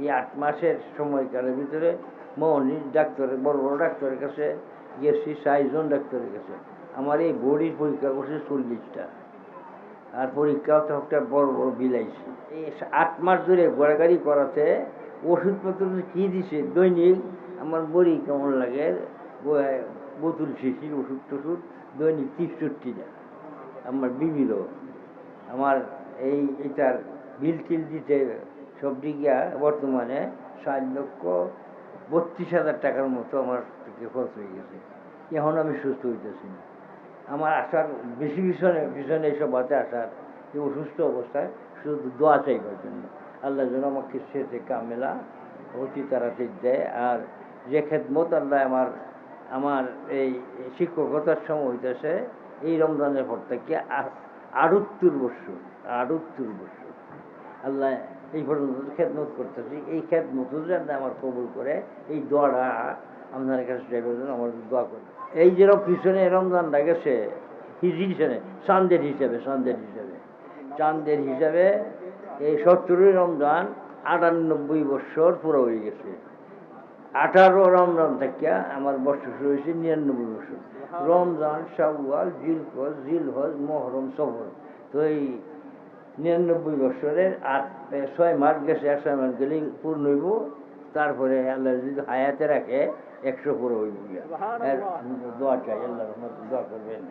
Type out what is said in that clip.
এই আট মাসের সময়কালের ভিতরে মৌনি ডাক্তারের, বড় বড় ডাক্তারের কাছে গেছি ষাটজন ডাক্তারের কাছে। আমার এই বডির পরীক্ষা করছে চল্লিশটা। আর পরীক্ষাও তো একটা বড় বড় বিলাইছে। এই আট মাস ধরে ঘোরাঘুরি করাতে ওষুধপত্র কী দিছে? দৈনিক আমার বড়ি কেমন লাগে? বোতল শিশির, ওষুধ টষুধ, দৈনিক তেষট্টিটা। আমার বিবিল আমার এই এটার বিল টিল দিতে সব দিকে বর্তমানে ষাট লক্ষ বত্রিশ হাজার টাকার মতো আমার থেকে খরচ হয়ে গেছে। এখন আমি সুস্থ হইতেছি না। আমার আসার বেশি পিছনে পিছনে এইসব হাতে আসার যে অসুস্থ অবস্থায় শুধু দোয়া চাইবার জন্য। আল্লাহ যেন আমাকে শেষে কামেলা অতি তাড়াতাড়ি দেয়। আর যে খেদমত আল্লাহ আমার আমার এই শিক্ষকতার সময় হইতেছে, এই রমজানের পর থেকে আড়ুত্তর বছর আড়ুত্তর বছর আল্লাহ এই পর্যন্ত খেদমত করতেছি। এই খেদমত যেন আমার কবুল করে এই দোয়াটা আপনার কাছে চাইবার জন্য আমার দোয়া করে এই যেরকম পিছনে রমজানটা গেছে হিজি হিসেবে, চাঁদের হিসাবে চাঁদের হিসাবে। চাঁদের হিসাবে এই সত্তরই রমজান আটানব্বই বছর পুরো হয়ে গেছে। আঠারো রমজান থেকে আমার বছর শুরু হয়েছে নিরানব্বই বছর। রমজান, শাওয়াল জিলকজ জিলহজ, মহরম, সফর। তো এই নিরানব্বই বছরের আট ছয় মাস গেছে এক ছয় মাস গেলেই পূর্ণ হইব। তারপরে আল্লাহ যদি হায়াতে রাখে একশো পুরো হইব দোয়া চাই আল্লাহ দোয়া করবেন।